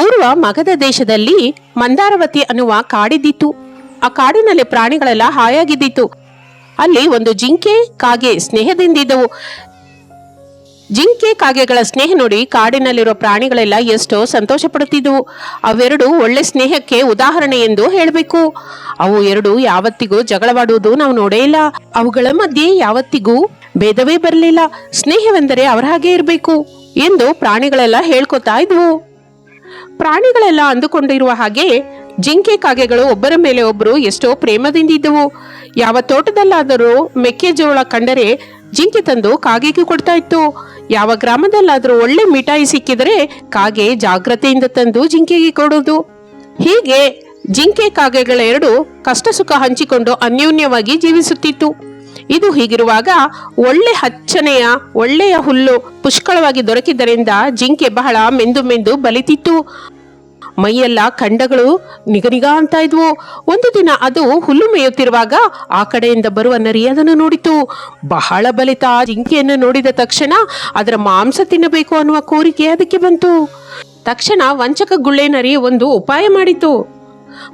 ಪೂರ್ವ ಮಗಧ ದೇಶದಲ್ಲಿ ಮಂದಾರವತಿ ಅನ್ನುವ ಕಾಡಿದ್ದಿತ್ತು. ಆ ಕಾಡಿನಲ್ಲಿ ಪ್ರಾಣಿಗಳೆಲ್ಲ ಹಾಯಾಗಿದ್ದಿತ್ತು. ಅಲ್ಲಿ ಒಂದು ಜಿಂಕೆ ಕಾಗೆ ಸ್ನೇಹದಿಂದಿದ್ದವು. ಜಿಂಕೆ ಕಾಗೆಗಳ ಸ್ನೇಹ ನೋಡಿ ಕಾಡಿನಲ್ಲಿರೋ ಪ್ರಾಣಿಗಳೆಲ್ಲ ಎಷ್ಟೋ ಸಂತೋಷ ಪಡುತ್ತಿದ್ದವು ಅವೆರಡು ಒಳ್ಳೆ ಸ್ನೇಹಕ್ಕೆ ಉದಾಹರಣೆ ಎಂದು ಹೇಳಬೇಕು. ಅವು ಎರಡು ಯಾವತ್ತಿಗೂ ಜಗಳವಾಡುವುದು ನಾವು ನೋಡೇ ಇಲ್ಲ. ಅವುಗಳ ಮಧ್ಯೆ ಯಾವತ್ತಿಗೂ ಭೇದವೇ ಬರಲಿಲ್ಲ. ಸ್ನೇಹವೆಂದರೆ ಅವರ ಹಾಗೆ ಇರಬೇಕು ಎಂದು ಪ್ರಾಣಿಗಳೆಲ್ಲ ಹೇಳ್ಕೊತಾ ಇದ್ವು. ಪ್ರಾಣಿಗಳೆಲ್ಲ ಅಂದುಕೊಂಡಿರುವ ಹಾಗೆ ಜಿಂಕೆ ಕಾಗೆಗಳು ಒಬ್ಬರ ಮೇಲೆ ಒಬ್ಬರು ಎಷ್ಟೋ ಪ್ರೇಮದಿಂದಿದ್ದವು ಯಾವ ತೋಟದಲ್ಲಾದರೂ ಮೆಕ್ಕೆಜೋಳ ಕಂಡರೆ ಜಿಂಕೆ ತಂದು ಕಾಗೆಗೆ ಕೊಡ್ತಾ ಇತ್ತು. ಯಾವ ಗ್ರಾಮದಲ್ಲಾದರೂ ಒಳ್ಳೆ ಮಿಠಾಯಿ ಸಿಕ್ಕಿದರೆ ಕಾಗೆ ಜಾಗ್ರತೆಯಿಂದ ತಂದು ಜಿಂಕೆಗೆ ಕೊಡೋದು ಹೀಗೆ ಜಿಂಕೆ ಕಾಗೆಗಳೆರಡು ಕಷ್ಟ ಸುಖ ಹಂಚಿಕೊಂಡು ಅನ್ಯೋನ್ಯವಾಗಿ ಜೀವಿಸುತ್ತಿತ್ತು. ಇದು ಹೀಗಿರುವಾಗ ಒಳ್ಳೆ ಹಚ್ಚನೆಯ, ಒಳ್ಳೆಯ ಹುಲ್ಲು ಪುಷ್ಕಳವಾಗಿ ದೊರಕಿದ್ದರಿಂದ ಜಿಂಕೆ ಬಹಳ ಮೆಂದು ಮೆಂದು ಬಲಿತಿತ್ತು. ಮೈಯೆಲ್ಲ ಖಂಡಗಳು ನಿಗನಿಗ ಅಂತ ಇದ್ವು. ಒಂದು ದಿನ ಅದು ಹುಲ್ಲು ಮೇಯುತ್ತಿರುವಾಗ ಆ ಕಡೆಯಿಂದ ಬರುವ ನರಿ ಅದನ್ನು ನೋಡಿತು. ಬಹಳ ಬಲಿತ ಜಿಂಕೆಯನ್ನು ನೋಡಿದ ತಕ್ಷಣ ಅದರ ಮಾಂಸ ತಿನ್ನಬೇಕು ಅನ್ನುವ ಕೋರಿಕೆ ಅದಕ್ಕೆ ಬಂತು. ತಕ್ಷಣ ವಂಚಕ ಗುಳ್ಳೆ ನರಿ ಒಂದು ಉಪಾಯ ಮಾಡಿತು.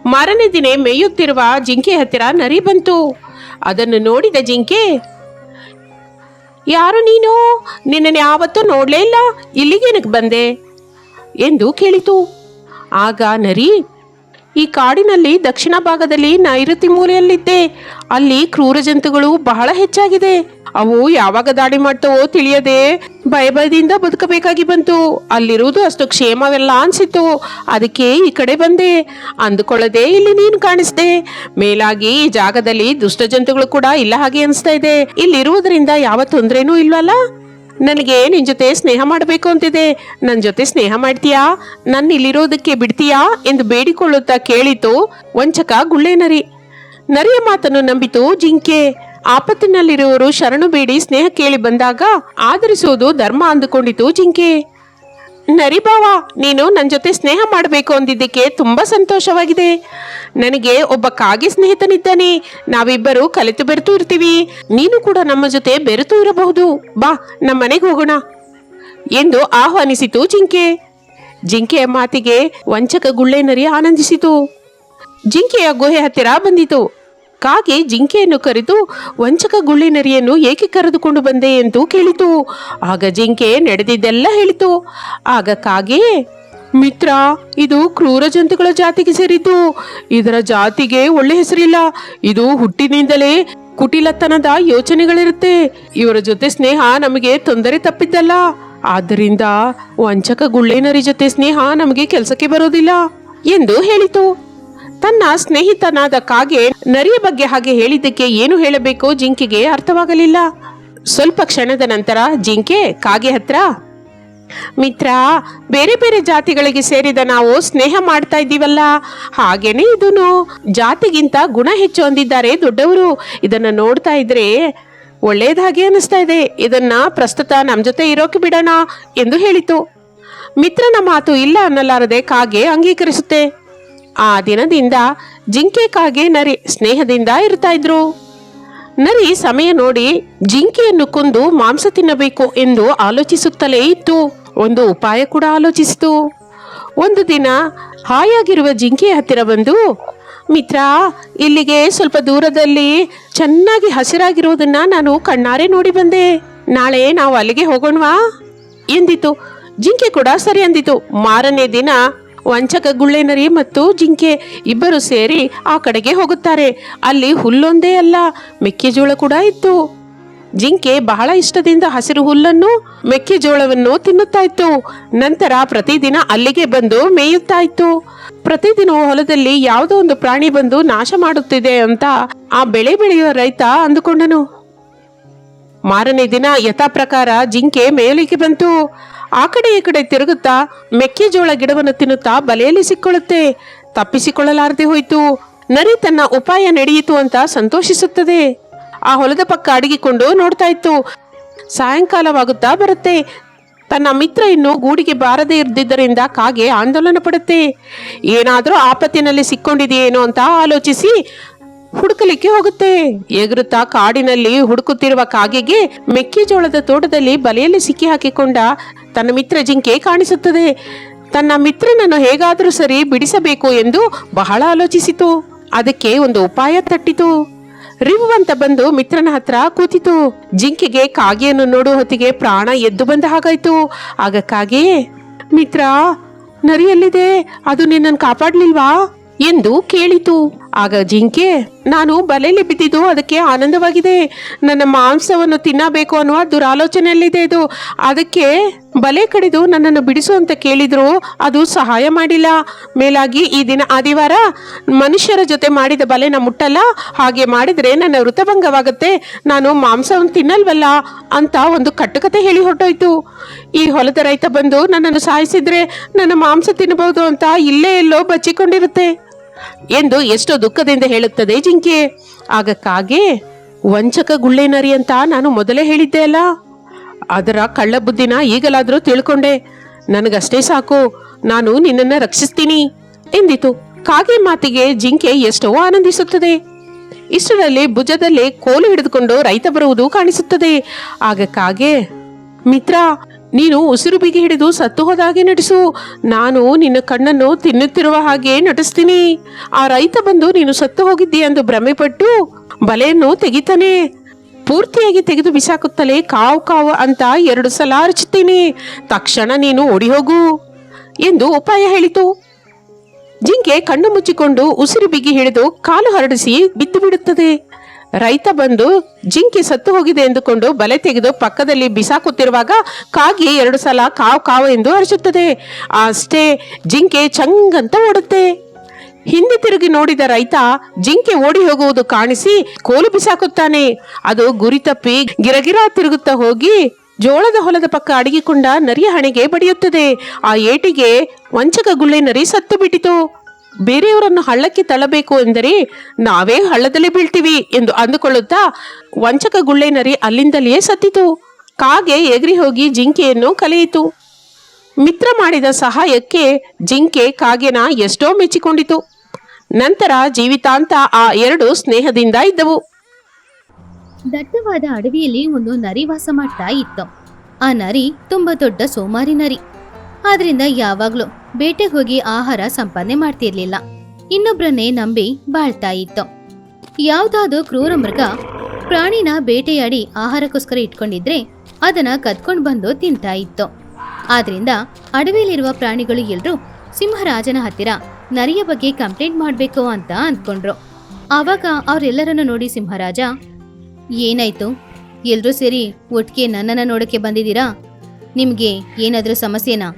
ಮಾರನೇ ದಿನ ಮೇಯುತ್ತಿರುವ ಜಿಂಕೆ ಹತ್ತಿರ ನರಿ ಬಂತು. ಅದನ್ನು ನೋಡಿದ ಜಿಂಕೆ, ಯಾರು ನೀನು? ನಿನ್ನನ್ನು ಯಾವತ್ತೂ ನೋಡಲೇ ಇಲ್ಲ. ಇಲ್ಲಿಗೇನಕ್ಕೆ ಬಂದೆ? ಎಂದು ಕೇಳಿತು. ಆಗ ನರಿ ಈ ಕಾಡಿನಲ್ಲಿ ದಕ್ಷಿಣ ಭಾಗದಲ್ಲಿ ನೈಋತಿ ಮೂಲೆಯಲ್ಲಿದ್ದೆ. ಅಲ್ಲಿ ಕ್ರೂರ ಜಂತುಗಳು ಬಹಳ ಹೆಚ್ಚಾಗಿದೆ. ಅವು ಯಾವಾಗ ದಾಳಿ ಮಾಡ್ತವೋ ತಿಳಿಯದೆ ಭಯಭಯದಿಂದ ಬದುಕಬೇಕಾಗಿ ಬಂತು. ಅಲ್ಲಿರುವುದು ಅಷ್ಟು ಕ್ಷೇಮವೆಲ್ಲ ಅನ್ಸಿತ್ತು. ಅದಕ್ಕೆ ಈ ಕಡೆ ಬಂದೆ. ಅಂದುಕೊಳ್ಳದೆ ಇಲ್ಲಿ ನೀನು ಕಾಣಿಸ್ದೆ. ಮೇಲಾಗಿ ಈ ಜಾಗದಲ್ಲಿ ದುಷ್ಟ ಜಂತುಗಳು ಕೂಡ ಇಲ್ಲ ಹಾಗೆ ಅನಿಸ್ತಾ ಇದೆ. ಇಲ್ಲಿರುವುದರಿಂದ ಯಾವ ತೊಂದರೆನೂ ಇಲ್ವಲ್ಲ? ನನಗೆ ನಿನ್ ಜೊತೆ ಸ್ನೇಹ ಮಾಡಬೇಕು ಅಂತಿದೆ. ನನ್ನ ಜೊತೆ ಸ್ನೇಹ ಮಾಡ್ತೀಯಾ? ನನ್ನ ಇಲ್ಲಿರೋದಕ್ಕೆ ಬಿಡ್ತೀಯಾ? ಎಂದು ಬೇಡಿಕೊಳ್ಳುತ್ತಾ ಕೇಳಿತು ವಂಚಕ ಗುಳ್ಳೆ ನರಿ. ನರಿಯ ಮಾತನ್ನು ನಂಬಿತು ಜಿಂಕೆ. ಆಪತ್ತಿನಲ್ಲಿರುವವರು ಶರಣು ಬೇಡಿ ಸ್ನೇಹ ಕೇಳಿ ಬಂದಾಗ ಆಧರಿಸುವುದು ಧರ್ಮ ಅಂದುಕೊಂಡಿತು ಜಿಂಕೆ. ನರಿ ಬಾವ, ನೀನು ನನ್ನ ಜೊತೆ ಸ್ನೇಹ ಮಾಡಬೇಕು ಅಂದಿದ್ದಕ್ಕೆ ತುಂಬ ಸಂತೋಷವಾಗಿದೆ. ನನಗೆ ಒಬ್ಬ ಕಾಗೆ ಸ್ನೇಹಿತನಿದ್ದಾನೆ. ನಾವಿಬ್ಬರು ಕಲಿತು ಬೆರೆತು ಇರ್ತೀವಿ. ನೀನು ಕೂಡ ನಮ್ಮ ಜೊತೆ ಬೆರೆತು ಇರಬಹುದು. ಬಾ ನಮ್ಮ ಮನೆಗೆ ಹೋಗೋಣ ಎಂದು ಆಹ್ವಾನಿಸಿತು ಜಿಂಕೆ. ಜಿಂಕೆಯ ಮಾತಿಗೆ ವಂಚಕ ಗುಳ್ಳೆ ನರಿ ಆನಂದಿಸಿತು. ಜಿಂಕೆಯ ಗುಹೆ ಹತ್ತಿರ ಬಂದಿತು. ಕಾಗೆ ಜಿಂಕೆಯನ್ನು ಕರೆದು ವಂಚಕ ಗುಳ್ಳಿನರಿಯನ್ನು ಏಕೆ ಕರೆದುಕೊಂಡು ಬಂದೆ ಎಂದು ಕೇಳಿತು. ಆಗ ಜಿಂಕೆ ನಡೆದಿದ್ದೆಲ್ಲ ಹೇಳಿತು. ಆಗ ಕಾಗೆ, ಮಿತ್ರ, ಇದು ಕ್ರೂರ ಜಂತುಗಳ ಜಾತಿಗೆ ಸೇರಿದ್ದು. ಇದರ ಜಾತಿಗೆ ಒಳ್ಳೆ ಹೆಸರಿಲ್ಲ. ಇದು ಹುಟ್ಟಿನಿಂದಲೇ ಕುಟಿಲತನದ ಯೋಚನೆಗಳಿರುತ್ತೆ. ಇವರ ಜೊತೆ ಸ್ನೇಹ ನಮಗೆ ತೊಂದರೆ ತಪ್ಪಿದ್ದಲ್ಲ. ಆದ್ದರಿಂದ ವಂಚಕ ಗುಳ್ಳೆನರಿ ಜೊತೆ ಸ್ನೇಹ ನಮಗೆ ಕೆಲಸಕ್ಕೆ ಬರೋದಿಲ್ಲ ಎಂದು ಹೇಳಿತು. ತನ್ನ ಸ್ನೇಹಿತನಾದ ಕಾಗೆ ನರಿಯ ಬಗ್ಗೆ ಹಾಗೆ ಹೇಳಿದ್ದಕ್ಕೆ ಏನು ಹೇಳಬೇಕೋ ಜಿಂಕೆಗೆ ಅರ್ಥವಾಗಲಿಲ್ಲ. ಸ್ವಲ್ಪ ಕ್ಷಣದ ನಂತರ ಜಿಂಕೆ ಕಾಗೆ ಹತ್ರ, ಮಿತ್ರ, ಬೇರೆ ಬೇರೆ ಜಾತಿಗಳಿಗೆ ಸೇರಿದ ನಾವು ಸ್ನೇಹ ಮಾಡ್ತಾ ಇದ್ದೀವಲ್ಲ, ಹಾಗೇನೆ ಇದೂನು. ಜಾತಿಗಿಂತ ಗುಣ ಹೆಚ್ಚು ಹೊಂದಿದ್ದಾರೆ ದೊಡ್ಡವರು. ಇದನ್ನ ನೋಡ್ತಾ ಇದ್ರೆ ಒಳ್ಳೇದಾಗೆ ಅನಿಸ್ತಾ ಇದೆ. ಇದನ್ನ ಪ್ರಸ್ತುತ ನಮ್ಮ ಜೊತೆ ಇರೋಕೆ ಬಿಡೋಣ ಎಂದು ಹೇಳಿತು. ಮಿತ್ರನ ಮಾತು ಇಲ್ಲ ಅನ್ನಲಾರದೆ ಕಾಗೆ ಅಂಗೀಕರಿಸುತ್ತೆ. ಆ ದಿನದಿಂದ ಜಿಂಕೆ ಕಾಗೆ ನರಿ ಸ್ನೇಹದಿಂದ ಇರ್ತಾ ಇದ್ರು. ನರಿ ಸಮಯ ನೋಡಿ ಜಿಂಕೆಯನ್ನು ಕೊಂದು ಮಾಂಸ ತಿನ್ನಬೇಕು ಎಂದು ಆಲೋಚಿಸುತ್ತಲೇ ಇತ್ತು. ಒಂದು ಉಪಾಯ ಕೂಡ ಆಲೋಚಿಸಿತು. ಒಂದು ದಿನ ಹಾಯಾಗಿರುವ ಜಿಂಕೆಯ ಹತ್ತಿರ ಬಂದು, ಮಿತ್ರ, ಇಲ್ಲಿಗೆ ಸ್ವಲ್ಪ ದೂರದಲ್ಲಿ ಚೆನ್ನಾಗಿ ಹಸಿರಾಗಿರುವುದನ್ನು ನಾನು ಕಣ್ಣಾರೆ ನೋಡಿ ಬಂದೆ. ನಾಳೆ ನಾವು ಅಲ್ಲಿಗೆ ಹೋಗೋಣವಾ? ಎಂದಿತು. ಜಿಂಕೆ ಕೂಡ ಸರಿ ಅಂದಿತು. ಮಾರನೇ ದಿನ ವಂಚಕ ಗುಳ್ಳೆನರಿ ಮತ್ತು ಜಿಂಕೆ ಇಬ್ಬರು ಸೇರಿ ಆ ಕಡೆಗೆ ಹೋಗುತ್ತಾರೆ. ಅಲ್ಲಿ ಹುಲ್ಲೊಂದೇ ಅಲ್ಲ, ಮೆಕ್ಕೆಜೋಳ ಕೂಡ ಇತ್ತು. ಜಿಂಕೆ ಬಹಳ ಇಷ್ಟದಿಂದ ಹಸಿರು ಹುಲ್ಲನ್ನು, ಮೆಕ್ಕೆಜೋಳವನ್ನು ತಿನ್ನುತ್ತಾ ಇತ್ತು. ನಂತರ ಪ್ರತಿದಿನ ಅಲ್ಲಿಗೆ ಬಂದು ಮೇಯುತ್ತಾ ಇತ್ತು. ಪ್ರತಿದಿನ ಹೊಲದಲ್ಲಿ ಯಾವುದೋ ಒಂದು ಪ್ರಾಣಿ ಬಂದು ನಾಶ ಮಾಡುತ್ತಿದೆ ಅಂತ ಆ ಬೆಳೆ ಬೆಳೆಯುವ ರೈತ ಅಂದುಕೊಂಡನು. ಮಾರನೇ ದಿನ ಯಥಾ ಪ್ರಕಾರ ಜಿಂಕೆ ಮೇಲಿಗೆ ಬಂತು. ಆ ಕಡೆ ಈ ಕಡೆ ತಿರುಗುತ್ತಾ ಮೆಕ್ಕೆಜೋಳ ಗಿಡವನ್ನು ತಿನ್ನುತ್ತಾ ಬಲೆಯಲ್ಲಿ ಸಿಕ್ಕೊಳ್ಳುತ್ತೆ ತಪ್ಪಿಸಿಕೊಳ್ಳಲಾರದೆ ಹೋಯಿತು. ನರಿ ತನ್ನ ಉಪಾಯ ನಡೆಯಿತು ಅಂತ ಸಂತೋಷಿಸುತ್ತದೆ. ಆ ಹೊಲದ ಪಕ್ಕ ಅಡಗಿಕೊಂಡು ನೋಡ್ತಾ ಇತ್ತು. ಸಾಯಂಕಾಲವಾಗುತ್ತಾ ಬರುತ್ತೆ. ತನ್ನ ಮಿತ್ರ ಇನ್ನು ಗೂಡಿಗೆ ಬಾರದೇ ಇದ್ದಿದ್ದರಿಂದ ಕಾಗೆ ಆಂದೋಲನ ಪಡುತ್ತೆ. ಏನಾದರೂ ಆಪತ್ತಿನಲ್ಲಿ ಸಿಕ್ಕೊಂಡಿದೆಯೇನೋ ಅಂತ ಆಲೋಚಿಸಿ ಹುಡುಕಲಿಕ್ಕೆ ಹೋಗುತ್ತೆ. ಎಗರುತ್ತಾ ಕಾಡಿನಲ್ಲಿ ಹುಡುಕುತ್ತಿರುವ ಕಾಗೆಗೆ ಮೆಕ್ಕೆಜೋಳದ ತೋಟದಲ್ಲಿ ಬಲೆಯಲ್ಲಿ ಸಿಕ್ಕಿ ಹಾಕಿಕೊಂಡ ತನ್ನ ಮಿತ್ರ ಜಿಂಕೆ ಕಾಣಿಸುತ್ತದೆ. ತನ್ನ ಮಿತ್ರನನ್ನು ಹೇಗಾದರೂ ಸರಿ ಬಿಡಿಸಬೇಕು ಎಂದು ಬಹಳ ಆಲೋಚಿಸಿತು. ಅದಕ್ಕೆ ಒಂದು ಉಪಾಯ ತಟ್ಟಿತು. ರಿವ್ ಬಂದು ಮಿತ್ರನ ಹತ್ರ ಕೂತಿತು. ಜಿಂಕೆಗೆ ಕಾಗೆಯನ್ನು ನೋಡುವ ಹೊತ್ತಿಗೆ ಪ್ರಾಣ ಎದ್ದು ಬಂದ ಹಾಗಾಯ್ತು. ಆಗ ಕಾಗೆ, ಮಿತ್ರ, ನರಿಯಲ್ಲಿದೆ. ಅದು ನಿನ್ನನ್ನು ಕಾಪಾಡ್ಲಿಲ್ವಾ? ಎಂದು ಕೇಳಿತು. ಆಗ ಜಿಂಕೆ, ನಾನು ಬಲೆಯಲ್ಲಿ ಬಿದ್ದಿದ್ದು ಅದಕ್ಕೆ ಆನಂದವಾಗಿದೆ. ನನ್ನ ಮಾಂಸವನ್ನು ತಿನ್ನಬೇಕು ಅನ್ನುವ ದುರಾಲೋಚನೆಯಲ್ಲಿದೆ ಇದು. ಅದಕ್ಕೆ ಬಲೆ ಕಡಿದು ನನ್ನನ್ನು ಬಿಡಿಸು ಅಂತ ಕೇಳಿದ್ರು ಅದು ಸಹಾಯ ಮಾಡಿಲ್ಲ. ಮೇಲಾಗಿ ಈ ದಿನ ಆದಿವಾರ ಮನುಷ್ಯರ ಜೊತೆ ಮಾಡಿದ ಬಲೆನ ಮುಟ್ಟಲ್ಲ. ಹಾಗೆ ಮಾಡಿದರೆ ನನ್ನ ವೃತಭಂಗವಾಗುತ್ತೆ. ನಾನು ಮಾಂಸವನ್ನು ತಿನ್ನಲ್ವಲ್ಲ ಅಂತ ಒಂದು ಕಟ್ಟುಕತೆ ಹೇಳಿ ಹೊರಟೋಯ್ತು. ಈ ಹೊಲದ ರೈತ ಬಂದು ನನ್ನನ್ನು ಸಾಯಿಸಿದ್ರೆ ನನ್ನ ಮಾಂಸ ತಿನ್ನಬಹುದು ಅಂತ ಇಲ್ಲೇ ಎಲ್ಲೋ ಬಚ್ಚಿಕೊಂಡಿರುತ್ತೆ. ಎಂದು ಎಷ್ಟೋ ದುಃಖದಿಂದ ಹೇಳುತ್ತದೆ, ಜಿಂಕೆ, ಆಗ ಕಾಗೆ ವಂಚಕ ಗುಳ್ಳೆ ನರಿ ಅಂತ ನಾನು ಮೊದಲೇ ಹೇಳಿದ್ದೆ ಅಲ್ಲ. ಅದರ ಕಳ್ಳ ಬುದ್ಧಿನ ಈಗಲಾದರೂ ತಿಳ್ಕೊಂಡೆ. ನನಗಷ್ಟೇ ಸಾಕು, ನಾನು ನಿನ್ನನ್ನು ರಕ್ಷಿಸ್ತೀನಿ ಎಂದಿತು. ಕಾಗೆ ಮಾತಿಗೆ ಜಿಂಕೆ ಎಷ್ಟೋ ಆನಂದಿಸುತ್ತದೆ. ಇಷ್ಟರಲ್ಲಿ ಭುಜದಲ್ಲಿ ಕೋಲು ಹಿಡಿದುಕೊಂಡು ರೈತ ಬರುವುದು ಕಾಣಿಸುತ್ತದೆ. ಆಗ ಕಾಗೆ, ಮಿತ್ರ ನೀನು ಉಸಿರು ಬಿಗಿ ಹಿಡಿದು ಸತ್ತು ಹೋದಾಗೆ ನಟಿಸು. ನಾನು ನಿನ್ನ ಕಣ್ಣನ್ನು ತಿನ್ನುತ್ತಿರುವ ಹಾಗೆ ನಟಿಸ್ತೀನಿ. ಆ ರೈತ ಬಂದು ನೀನು ಸತ್ತು ಹೋಗಿದ್ದೀ ಎಂದು ಭ್ರಮೆಪಟ್ಟು ಬಲೆಯನ್ನು ತೆಗಿತಾನೆ. ಪೂರ್ತಿಯಾಗಿ ತೆಗೆದು ಬಿಸಾಕುತ್ತಲೇ ಕಾವು ಕಾವು ಅಂತ ಎರಡು ಸಲ ಅರಚುತ್ತೀನಿ. ತಕ್ಷಣ ನೀನು ಓಡಿ ಹೋಗು ಎಂದು ಉಪಾಯ ಹೇಳಿತು. ಜಿಂಕೆ ಕಣ್ಣು ಮುಚ್ಚಿಕೊಂಡು ಉಸಿರು ಬಿಗಿ ಹಿಡಿದು ಕಾಲು ಹರಡಿಸಿ ಬಿದ್ದು ಬಿಡುತ್ತದೆ. ರೈತ ಬಂದು ಜಿಂಕೆ ಸತ್ತು ಹೋಗಿದೆ ಎಂದುಕೊಂಡು ಬಲೆ ತೆಗೆದು ಪಕ್ಕದಲ್ಲಿ ಬಿಸಾಕುತ್ತಿರುವಾಗ ಕಾಗಿ ಎರಡು ಸಲ ಕಾವು ಕಾವು ಎಂದು ಅರಚುತ್ತದೆ ಅಷ್ಟೇ ಜಿಂಕೆ ಚಂಗಂತ ಓಡುತ್ತೆ. ಹಿಂದೆ ತಿರುಗಿ ನೋಡಿದ ರೈತ ಜಿಂಕೆ ಓಡಿ ಹೋಗುವುದು ಕಾಣಿಸಿ ಕೋಲು ಬಿಸಾಕುತ್ತಾನೆ. ಅದು ಗುರಿ ತಪ್ಪಿ ಗಿರಗಿರ ತಿರುಗುತ್ತಾ ಹೋಗಿ ಜೋಳದ ಹೊಲದ ಪಕ್ಕ ಅಡಗಿಕೊಂಡ ನರಿಯ ಹಣೆಗೆ ಬಡಿಯುತ್ತದೆ. ಆ ಏಟಿಗೆ ವಂಚಕ ಗುಳ್ಳೆ ನರಿ ಸತ್ತು ಬಿಟ್ಟಿತು. ಬೇರೆಯವರನ್ನು ಹಳ್ಳಕ್ಕೆ ತಳ್ಳಬೇಕು ಎಂದರೆ ನಾವೇ ಹಳ್ಳದಲ್ಲಿ ಬೀಳ್ತೀವಿ ಎಂದು ಅಂದುಕೊಳ್ಳುತ್ತಾ ವಂಚಕ ಗುಳ್ಳೆ ನರಿ ಅಲ್ಲಿಂದಲೇ ಸತ್ತಿತು. ಕಾಗೆ ಎಗರಿ ಹೋಗಿ ಜಿಂಕೆಯನ್ನು ಕಲೆಯಿತು. ಮಿತ್ರ ಮಾಡಿದ ಸಹಾಯಕ್ಕೆ ಜಿಂಕೆ ಕಾಗೆನ ಎಷ್ಟೋ ಮೆಚ್ಚಿಕೊಂಡಿತು. ನಂತರ ಜೀವಿತಾಂತ ಆ ಎರಡು ಸ್ನೇಹದಿಂದ ಇದ್ದವು. ದಟ್ಟವಾದ ಅಡವಿಯಲ್ಲಿ ಒಂದು ನರಿ ವಾಸ ಮಾಡ್ತಾ ಇತ್ತು. ಆ ನರಿ ತುಂಬಾ ದೊಡ್ಡ ಸೋಮಾರಿ ನರಿ. ಆದ್ರಿಂದ ಯಾವಾಗ್ಲೂ ಬೇಟೆಗೆ ಹೋಗಿ ಆಹಾರ ಸಂಪಾದನೆ ಮಾಡ್ತಿರ್ಲಿಲ್ಲ. ಇನ್ನೊಬ್ರನ್ನೇ ನಂಬಿ ಬಾಳ್ತಾ ಇತ್ತು. ಯಾವ್ದಾದ್ರು ಕ್ರೂರ ಮೃಗ ಪ್ರಾಣಿನ ಬೇಟೆಯಾಡಿ ಆಹಾರಕ್ಕೋಸ್ಕರ ಇಟ್ಕೊಂಡಿದ್ರೆ ಅದನ್ನ ಕದ್ಕೊಂಡು ಬಂದು ತಿಂತಾ ಇತ್ತು. ಆದ್ರಿಂದ ಅಡವಿಯಲ್ಲಿರುವ ಪ್ರಾಣಿಗಳು ಎಲ್ಲರೂ ಸಿಂಹರಾಜನ ಹತ್ತಿರ ನರಿಯ ಬಗ್ಗೆ ಕಂಪ್ಲೇಂಟ್ ಮಾಡ್ಬೇಕು ಅಂತ ಅಂದ್ಕೊಂಡ್ರು. ಆವಾಗ ಅವರೆಲ್ಲರನ್ನು ನೋಡಿ ಸಿಂಹರಾಜ, ಏನಾಯ್ತು? ಎಲ್ಲರೂ ಸೇರಿ ಒಟ್ಟಿಗೆ ನನ್ನನ್ನು ನೋಡಕ್ಕೆ ಬಂದಿದ್ದೀರಾ? ನಿಮಗೆ ಏನಾದ್ರೂ ಸಮಸ್ಯೆನಾ?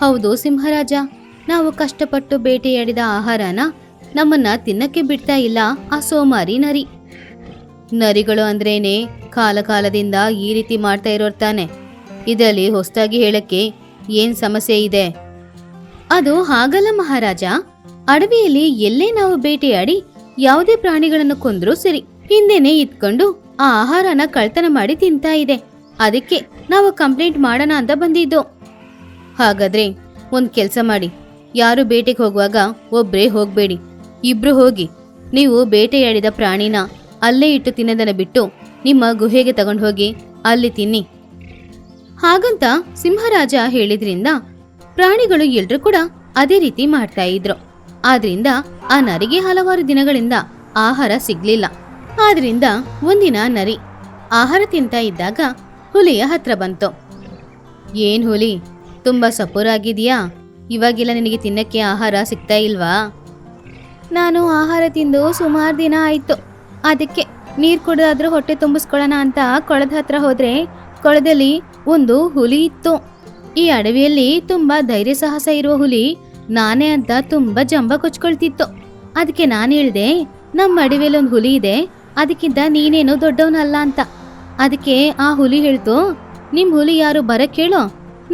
ಹೌದು ಸಿಂಹರಾಜ, ನಾವು ಕಷ್ಟಪಟ್ಟು ಬೇಟೆಯಾಡಿದ ಆಹಾರನ ನಮ್ಮನ್ನ ತಿನ್ನಕ್ಕೆ ಬಿಡ್ತಾ ಇಲ್ಲ, ಆ ಸೋಮಾರಿ ನರಿ. ನರಿಗಳು ಅಂದ್ರೇನೆ ಕಾಲಕಾಲದಿಂದ ಈ ರೀತಿ ಮಾಡ್ತಾ ಇರೋರ್ ತಾನೆ. ಇದರಲ್ಲಿ ಹೊಸದಾಗಿ ಹೇಳಕ್ಕೆ ಏನ್ ಸಮಸ್ಯೆ ಇದೆ? ಅದು ಹಾಗಲ್ಲ ಮಹಾರಾಜ, ಅಡವಿಯಲ್ಲಿ ಎಲ್ಲೇ ನಾವು ಬೇಟೆಯಾಡಿ ಯಾವುದೇ ಪ್ರಾಣಿಗಳನ್ನು ಕೊಂದ್ರೂ ಸರಿ, ಹಿಂದೆನೆ ಇದ್ಕೊಂಡು ಆ ಆಹಾರನ ಕಳ್ತನ ಮಾಡಿ ತಿಂತಾ ಇದೆ. ಅದಕ್ಕೆ ನಾವು ಕಂಪ್ಲೇಂಟ್ ಮಾಡೋಣ ಅಂತ ಬಂದಿದ್ದು. ಹಾಗಾದ್ರೆ ಒಂದು ಕೆಲಸ ಮಾಡಿ. ಯಾರು ಬೇಟೆಗೆ ಹೋಗುವಾಗ ಒಬ್ರೇ ಹೋಗಬೇಡಿ. ಇಬ್ರು ಹೋಗಿ. ನೀವು ಬೇಟೆಯಾಡಿದ ಪ್ರಾಣಿನ ಅಲ್ಲೇ ಇಟ್ಟು ತಿನ್ನೋದನ್ನು ಬಿಟ್ಟು ನಿಮ್ಮ ಗುಹೆಗೆ ತಗೊಂಡು ಹೋಗಿ ಅಲ್ಲಿ ತಿನ್ನಿ. ಹಾಗಂತ ಸಿಂಹರಾಜ ಹೇಳಿದ್ರಿಂದ ಪ್ರಾಣಿಗಳು ಎಲ್ಲರೂ ಕೂಡ ಅದೇ ರೀತಿ ಮಾಡ್ತಾ ಇದ್ರು. ಆದ್ರಿಂದ ಆ ನರಿಗೆ ಹಲವಾರು ದಿನಗಳಿಂದ ಆಹಾರ ಸಿಗ್ಲಿಲ್ಲ. ಆದ್ರಿಂದ ಒಂದಿನ ನರಿ ಆಹಾರ ತಿಂತ ಇದ್ದಾಗ ಹುಲಿಯ ಹತ್ರ ಬಂತು. ಏನ್ ಹುಲಿ? ತುಂಬಾ ಸಪೂರಾಗಿದೆಯಾ? ಇವಾಗೆಲ್ಲ ನಿನಗೆ ತಿನ್ನಕ್ಕೆ ಆಹಾರ ಸಿಗ್ತಾ ಇಲ್ವಾ? ನಾನು ಆಹಾರ ತಿಂದು ಸುಮಾರು ದಿನ ಆಯ್ತು. ಅದಕ್ಕೆ ನೀರು ಕುಡಿದಾದ್ರೂ ಹೊಟ್ಟೆ ತುಂಬಿಸ್ಕೊಳ್ಳೋಣ ಅಂತ ಕೊಳದ ಹತ್ರ ಹೋದ್ರೆ ಕೊಳದಲ್ಲಿ ಒಂದು ಹುಲಿ ಇತ್ತು. ಈ ಅಡವಿಯಲ್ಲಿ ತುಂಬ ಧೈರ್ಯ ಸಾಹಸ ಇರುವ ಹುಲಿ ನಾನೇ ಅಂತ ತುಂಬ ಜಂಬ ಕೊಚ್ಕೊಳ್ತಿತ್ತು. ಅದಕ್ಕೆ ನಾನು ಹೇಳಿದೆ ನಮ್ಮ ಅಡವಿಯಲ್ಲಿ ಒಂದು ಹುಲಿ ಇದೆ, ಅದಕ್ಕಿಂತ ನೀನೇನು ದೊಡ್ಡವನಲ್ಲ ಅಂತ. ಅದಕ್ಕೆ ಆ ಹುಲಿ ಹೇಳ್ತು, ನಿಮ್ ಹುಲಿ ಯಾರು ಬರ ಹೇಳು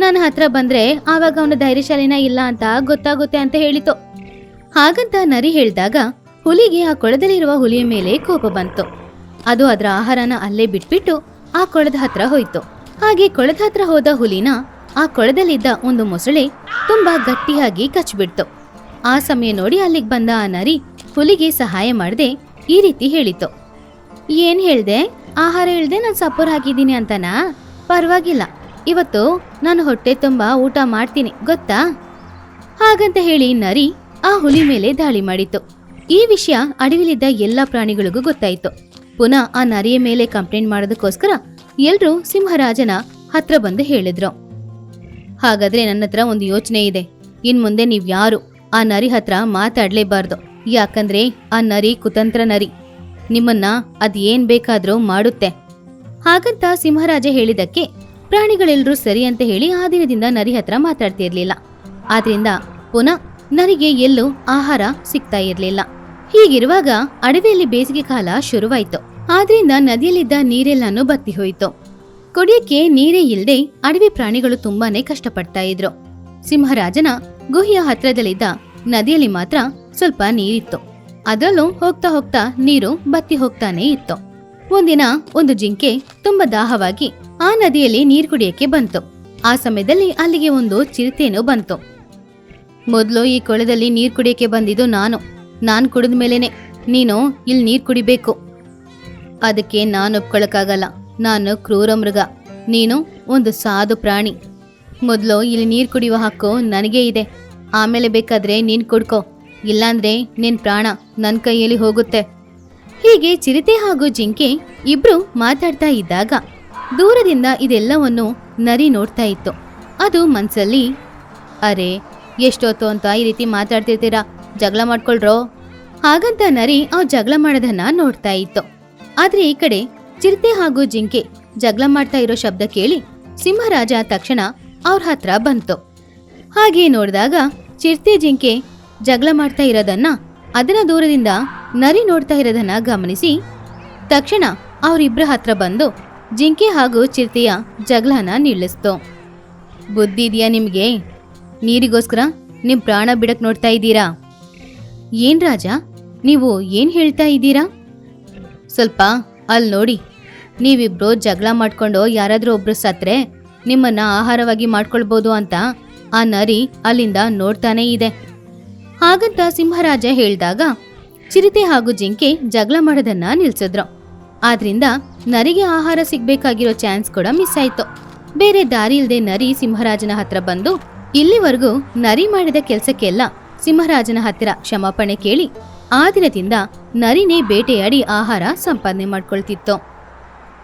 ನನ್ನ ಹತ್ರ ಬಂದ್ರೆ ಆವಾಗ ಅವನ ಧೈರ್ಯಶಾಲಿನ ಇಲ್ಲ ಅಂತ ಗೊತ್ತಾಗುತ್ತೆ ಅಂತ ಹೇಳಿತು. ಹಾಗಂತ ನರಿ ಹೇಳಿದಾಗ ಹುಲಿಗೆ ಆ ಕೊಳದಲ್ಲಿರುವ ಹುಲಿಯ ಮೇಲೆ ಕೋಪ ಬಂತು. ಅದು ಅದರ ಆಹಾರನ ಅಲ್ಲೇ ಬಿಟ್ಬಿಟ್ಟು ಆ ಕೊಳದ ಹತ್ರ ಹೋಯ್ತು. ಹಾಗೆ ಕೊಳದ ಹತ್ರ ಹೋದ ಹುಲಿನ ಆ ಕೊಳದಲ್ಲಿದ್ದ ಒಂದು ಮೊಸಳೆ ತುಂಬಾ ಗಟ್ಟಿಯಾಗಿ ಕಚ್ಚಿಬಿಡ್ತು ಆ ಸಮಯ ನೋಡಿ ಅಲ್ಲಿಗೆ ಬಂದ ಆ ನರಿ ಹುಲಿಗೆ ಸಹಾಯ ಮಾಡದೆ ಈ ರೀತಿ ಹೇಳಿತು. ಏನ್ ಹೇಳ್ದೆ? ಆಹಾರ ಹೇಳ್ದೆ, ನಾನು ಸಪೋರ್ ಹಾಕಿದ್ದೀನಿ ಅಂತನಾ? ಪರವಾಗಿಲ್ಲ. ಇವತ್ತು ನಾನು ಹೊಟ್ಟೆ ತುಂಬ ಊಟ ಮಾಡ್ತೀನಿ, ಗೊತ್ತಾ? ಹಾಗಂತ ಹೇಳಿ ನರಿ ಆ ಹುಲಿ ಮೇಲೆ ದಾಳಿ ಮಾಡಿತ್ತು. ಈ ವಿಷಯ ಅಡವಿಲಿದ್ದ ಎಲ್ಲ ಪ್ರಾಣಿಗಳಿಗೂ ಗೊತ್ತಾಯಿತು. ಪುನಃ ಆ ನರಿಯ ಮೇಲೆ ಕಂಪ್ಲೇಂಟ್ ಮಾಡೋದಕ್ಕೋಸ್ಕರ ಎಲ್ರೂ ಸಿಂಹರಾಜನ ಹತ್ರ ಬಂದು ಹೇಳಿದ್ರು. ಹಾಗಾದ್ರೆ ನನ್ನ ಹತ್ರ ಒಂದು ಯೋಚನೆ ಇದೆ. ಇನ್ ಮುಂದೆ ನೀವ್ ಯಾರು? ಆ ನರಿ ಹತ್ರ ಮಾತಾಡ್ಲೇಬಾರ್ದು. ಯಾಕಂದ್ರೆ ಆ ನರಿ ಕುತಂತ್ರ ನರಿ. ನಿಮ್ಮನ್ನ ಅದ್ ಏನ್ ಬೇಕಾದ್ರೂ ಮಾಡುತ್ತೆ. ಹಾಗಂತ ಸಿಂಹರಾಜ ಹೇಳಿದಕ್ಕೆ ಪ್ರಾಣಿಗಳೆಲ್ಲರೂ ಸರಿ ಅಂತ ಹೇಳಿ ಆ ದಿನದಿಂದ ನರಿ ಹತ್ರ ಮಾತಾಡ್ತಿರ್ಲಿಲ್ಲ. ಆದ್ರಿಂದ ಪುನಃ ನರಿಗೆ ಎಲ್ಲೂ ಆಹಾರ ಸಿಗ್ತಾ ಇರಲಿಲ್ಲ. ಹೀಗಿರುವಾಗ ಅಡವಿಯಲ್ಲಿ ಬೇಸಿಗೆ ಕಾಲ ಶುರುವಾಯಿತು. ಆದ್ರಿಂದ ನದಿಯಲ್ಲಿದ್ದ ನೀರೆಲ್ಲಾನು ಬತ್ತಿ ಹೋಯಿತು. ಕುಡಿಯಕ್ಕೆ ನೀರೇ ಇಲ್ಲದೆ ಅಡವಿ ಪ್ರಾಣಿಗಳು ತುಂಬಾನೇ ಕಷ್ಟಪಡ್ತಾ ಇದ್ರು. ಸಿಂಹರಾಜನ ಗುಹೆಯ ಹತ್ರದಲ್ಲಿದ್ದ ನದಿಯಲ್ಲಿ ಮಾತ್ರ ಸ್ವಲ್ಪ ನೀರಿತ್ತು. ಅದರಲ್ಲೂ ಹೋಗ್ತಾ ಹೋಗ್ತಾ ನೀರು ಬತ್ತಿ ಹೋಗ್ತಾನೆ ಇತ್ತು. ಒಂದಿನ ಒಂದು ಜಿಂಕೆ ತುಂಬಾ ದಾಹವಾಗಿ ಆ ನದಿಯಲ್ಲಿ ನೀರು ಕುಡಿಯಕ್ಕೆ ಬಂತು. ಆ ಸಮಯದಲ್ಲಿ ಅಲ್ಲಿಗೆ ಒಂದು ಚಿರತೆನೂ ಬಂತು. ಮೊದಲು ಈ ಕೊಳದಲ್ಲಿ ನೀರು ಕುಡಿಯಕ್ಕೆ ಬಂದಿದ್ದು ನಾನು. ನಾನು ಕುಡಿದ ಮೇಲೇನೆ, ನೀನು ಇಲ್ಲಿ ನೀರು ಕುಡಿಬೇಕು. ಅದಕ್ಕೆ ನಾನು ಒಪ್ಕೊಳಕ್ಕಾಗಲ್ಲ. ನಾನು ಕ್ರೂರ ಮೃಗ. ನೀನು ಒಂದು ಸಾಧು ಪ್ರಾಣಿ. ಮೊದಲು ಇಲ್ಲಿ ನೀರು ಕುಡಿಯುವ ಹಕ್ಕು ನನಗೇ ಇದೆ. ಆಮೇಲೆ ಬೇಕಾದ್ರೆ ನೀನು ಕುಡ್ಕೋ. ಇಲ್ಲಾಂದ್ರೆ ನಿನ್ ಪ್ರಾಣ ನನ್ನ ಕೈಯಲ್ಲಿ ಹೋಗುತ್ತೆ. ಹೀಗೆ ಚಿರತೆ ಹಾಗೂ ಜಿಂಕೆ ಇಬ್ರು ಮಾತಾಡ್ತಾ ಇದ್ದಾಗ ದೂರದಿಂದ ಇದೆಲ್ಲವನ್ನು ನರಿ ನೋಡ್ತಾ ಇತ್ತು. ಅದು ಮನ್ಸಲ್ಲಿ, ಅರೆ, ಎಷ್ಟೊತ್ತು ಅಂತ ಈ ರೀತಿ ಮಾತಾಡ್ತಿರ್ತೀರಾ? ಜಗಳ ಮಾಡ್ಕೊಳ್ರೋ? ಹಾಗಂತ ನರಿ ಅವ್ ಜಗಳ ಮಾಡೋದನ್ನ ನೋಡ್ತಾ ಇತ್ತು. ಆದ್ರೆ ಈ ಕಡೆ ಚಿರತೆ ಹಾಗೂ ಜಿಂಕೆ ಜಗಳ ಮಾಡ್ತಾ ಇರೋ ಶಬ್ದ ಕೇಳಿ ಸಿಂಹರಾಜ ತಕ್ಷಣ ಅವ್ರ ಹತ್ರ ಬಂತು. ಹಾಗೆ ನೋಡಿದಾಗ ಚಿರತೆ ಜಿಂಕೆ ಜಗಳ ಮಾಡ್ತಾ ಇರೋದನ್ನ ಅದನ್ನ ದೂರದಿಂದ ನರಿ ನೋಡ್ತಾ ಇರೋದನ್ನ ಗಮನಿಸಿ ತಕ್ಷಣ ಅವರಿಬ್ಬರ ಹತ್ರ ಬಂದು ಜಿಂಕೆ ಹಾಗೂ ಚಿರತೆಯ ಜಗಳನ ನಿಲ್ಲಿಸ್ತು. ಬುದ್ಧಿ ಇದೆಯಾ ನಿಮಗೆ? ನೀರಿಗೋಸ್ಕರ ನಿಮ್ಮ ಪ್ರಾಣ ಬಿಡಕ್ ನೋಡ್ತಾ ಇದ್ದೀರಾ? ಏನ್ ರಾಜ, ನೀವು ಏನ್ ಹೇಳ್ತಾ ಇದ್ದೀರಾ? ಸ್ವಲ್ಪ ಅಲ್ಲಿ ನೋಡಿ. ನೀವಿಬ್ರು ಜಗಳ ಮಾಡ್ಕೊಂಡು ಯಾರಾದರೂ ಒಬ್ರು ಸತ್ರೆ, ನಿಮ್ಮನ್ನ ಆಹಾರವಾಗಿ ಮಾಡ್ಕೊಳ್ಬೋದು ಅಂತ ಆ ನರಿ ಅಲ್ಲಿಂದ ನೋಡ್ತಾನೇ ಇದೆ. ಹಾಗಂತ ಸಿಂಹರಾಜ ಹೇಳಿದಾಗ ಚಿರತೆ ಹಾಗೂ ಜಿಂಕೆ ಜಗಳ ಮಾಡೋದನ್ನ ನಿಲ್ಸಿದ್ರು. ಆದ್ರಿಂದ ನರಿಗೆ ಆಹಾರ ಸಿಗ್ಬೇಕಾಗಿರೋ ಚಾನ್ಸ್ ಕೂಡ ಮಿಸ್ ಆಯ್ತು. ಬೇರೆ ದಾರಿ ಇಲ್ಲದೆ ನರಿ ಸಿಂಹರಾಜನ ಹತ್ರ ಬಂದು ಇಲ್ಲಿವರೆಗೂ ನರಿ ಮಾಡಿದ ಕೆಲಸಕ್ಕೆಲ್ಲ ಸಿಂಹರಾಜನ ಹತ್ತಿರ ಕ್ಷಮಾಪಣೆ ಕೇಳಿ ಆ ದಿನದಿಂದ ನರಿನೇ ಬೇಟೆಯಾಡಿ ಆಹಾರ ಸಂಪಾದನೆ ಮಾಡ್ಕೊಳ್ತಿತ್ತು.